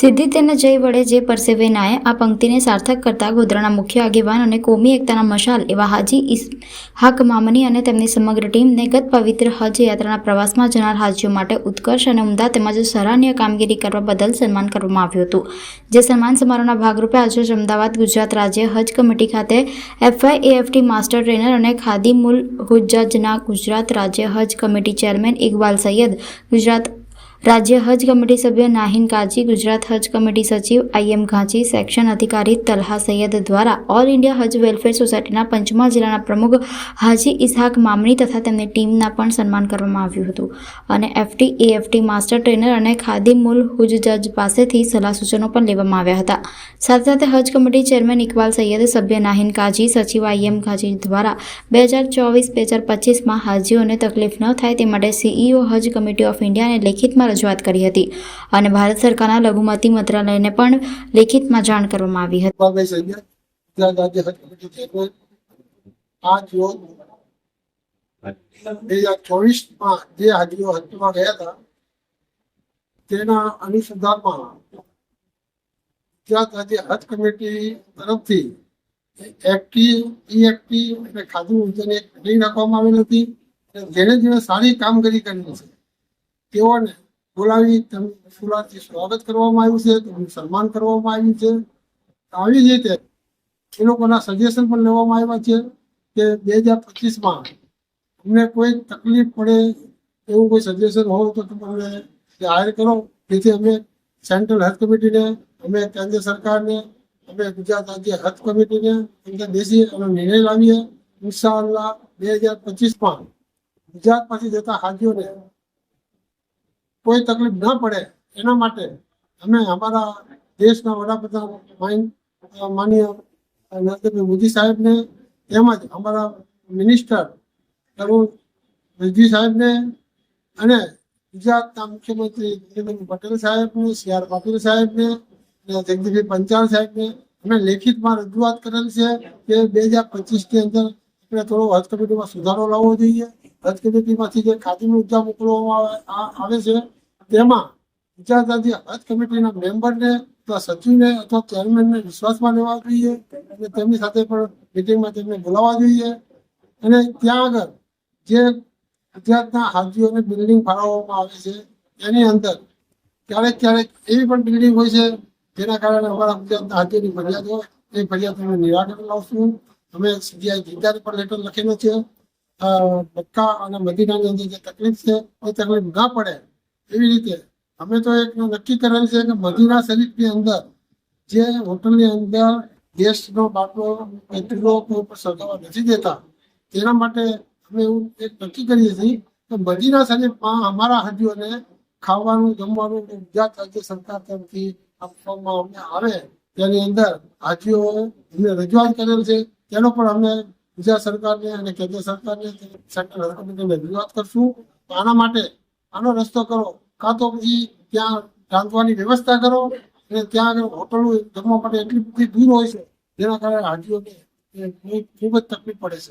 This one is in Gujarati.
સિદ્ધિ તેના જય વડે જે પરસેવે નાય, આ પંક્તિને સાર્થક કરતા ગોધરાના મુખ્ય આગેવાન અને કોમી એકતાના મશાલ એવા હાજી ઇસ્હાક મામની અને તેમની સમગ્ર ટીમને ગત પવિત્ર હજ યાત્રાના પ્રવાસમાં જનાર હાજીઓ માટે ઉત્કર્ષ અને ઉમદા તેમજ સરાહનીય કામગીરી કરવા બદલ સન્માન કરવામાં આવ્યું હતું. જે સન્માન સમારોહના ભાગરૂપે આજે અમદાવાદ ગુજરાત રાજ્ય હજ કમિટી ખાતે એફઆઈએએફટી માસ્ટર ટ્રેનર અને ખાદીમુલ હુજ્જાજના ગુજરાત રાજ્ય હજ કમિટી ચેરમેન ઇકબાલ સૈયદ, ગુજરાત રાજ્ય હજ કમિટી સભ્ય નાહિન કાજી ગુજરાત હજ કમિટી સચિવ આઈએમ ઘાંચી, સેક્શન અધિકારી તલહા સૈયદ દ્વારા ઓલ ઇન્ડિયા હજ વેલફેર સોસાયટીના પંચમહાલ જિલ્લાના પ્રમુખ હાજી ઇસહાક મામણી તથા તેમની ટીમના પણ સન્માન કરવામાં આવ્યું હતું. અને એફટી એએફટી માસ્ટર ટ્રેનર અને ખાદીમુલ હુજ જજ પાસેથી સલાહ સૂચનો પણ લેવામાં આવ્યા હતા. સાથે સાથે હજ કમિટી ચેરમેન ઇકબાલ સૈયદ, સભ્ય નાહિન કાજી સચિવ આઈએમ ઘાંચી દ્વારા બે હજાર ચોવીસ, બે હજાર પચીસમાં હાજીઓને તકલીફ ન થાય તે માટે સીઈઓ હજ કમિટી ઓફ ઇન્ડિયાને લેખિતમાં રજૂઆત કરી હતી. અને ભારત સરકારના લઘુમતી મંત્રાલયને પણ લેખિતમાં જાણ કરવામાં આવી હતી. તેના અનુસંધાનમાં ગુજરાત રાજ્ય હજ કમિટી તરફથી એક્ટિવ ઈ એક્ટી અને ખાદી ઉદ્યોગની એક રાખવામાં આવેલી હતી. જેણે જેણે સારી કામગીરી કરી છે, તેઓને બોલાવી તેમનું ફૂલાથી સ્વાગત કરવામાં આવ્યું છે, તેમનું સન્માન કરવામાં આવ્યું છે. આવી જ રીતે એ લોકોના સજેશન પણ લેવામાં આવ્યા છે કે બે હજાર પચીસમાં અમને કોઈ તકલીફ પડે એવું કોઈ સજેશન હોય તો તમે જાહેર કરો. જેથી અમે સેન્ટ્રલ હેલ્થ કમિટીને અમે કેન્દ્ર સરકારને, અમે ગુજરાત રાજ્ય હેલ્થ કમિટીને અંદર બેસી અને નિર્ણય લાવીએ. ઇન્શાઅલ્લાહ બે હજાર પચીસમાં ગુજરાતમાંથી જતા હાજીઓને કોઈ તકલીફ ન પડે એના માટે અમે અમારા દેશના વડાપ્રધાન માનીય નરેન્દ્રભાઈ મોદી સાહેબને તેમજ અમારા મિનિસ્ટર તરુણ સાહેબને અને ગુજરાતના મુખ્યમંત્રી નીતિનભાઈ પટેલ સાહેબને, સી આર પાટીલ સાહેબને અને જગદીપભાઈ પંચાલ સાહેબને અમે લેખિતમાં રજૂઆત કરેલ છે કે બે હજાર પચીસની અંદર આપણે થોડો હજ સુધારો લાવવો જોઈએ. કમિટીમાંથી જે ખાદીનું ઊર્જા મોકલવામાં આવે છે, તેમાં રાજ્ય હજ કમિટીના મેમ્બરને અથવા સચિવને અથવા ચેરમેનને વિશ્વાસમાં લેવા જોઈએ અને તેમની સાથે પણ મિટિંગમાં તેમને બોલાવવા જોઈએ. અને ત્યાં આગળ જે ગુજરાતના હાજીઓને બિલ્ડિંગ ફાળવવામાં આવે છે, એની અંદર ક્યારેક ક્યારેક એવી પણ બિલ્ડિંગ હોય છે, જેના કારણે અમારા ગુજરાતના હાજીઓની ફરિયાદો, એ ફરિયાદોનું નિરાકરણ લાવશું. અમે સીજીઆઈ જિલ્લાને પણ લેટર લખેલો છે. મક્કા અને મદીનાની અંદર જે તકલીફ છે, એ તકલીફ ના પડે. એવી રીતે અમે તો એક નક્કી કરેલ છે કે મદીના શરીફની અંદર જે હોટલની અંદર ગેસનો બાટલો ચૂલો કોઈ નથી દેતા, તેના માટે અમે એવું એક નક્કી કરીએ છીએ કે મદીના શરીફમાં અમારા હાજીઓને ખાવાનું, જમવાનું ગુજરાત રાજ્ય સરકાર તરફથી આપવામાં અમને આવે, તેની અંદર હાજીઓ અમને રજૂઆત કરેલ છે, તેનો પણ અમે ગુજરાત સરકારને અને કેન્દ્ર સરકારને સેન્ટ્રલ કમિટીને રજૂઆત કરશું. આના માટે આનો રસ્તો કરો. કાં તો પછી ત્યાં રાંધવાની વ્યવસ્થા કરો અને ત્યાં આગળ હોટલો જમવા માટે એટલી બધી દૂર હોય છે, જેના કારણે હાજીઓને ખૂબ જ તકલીફ પડે છે.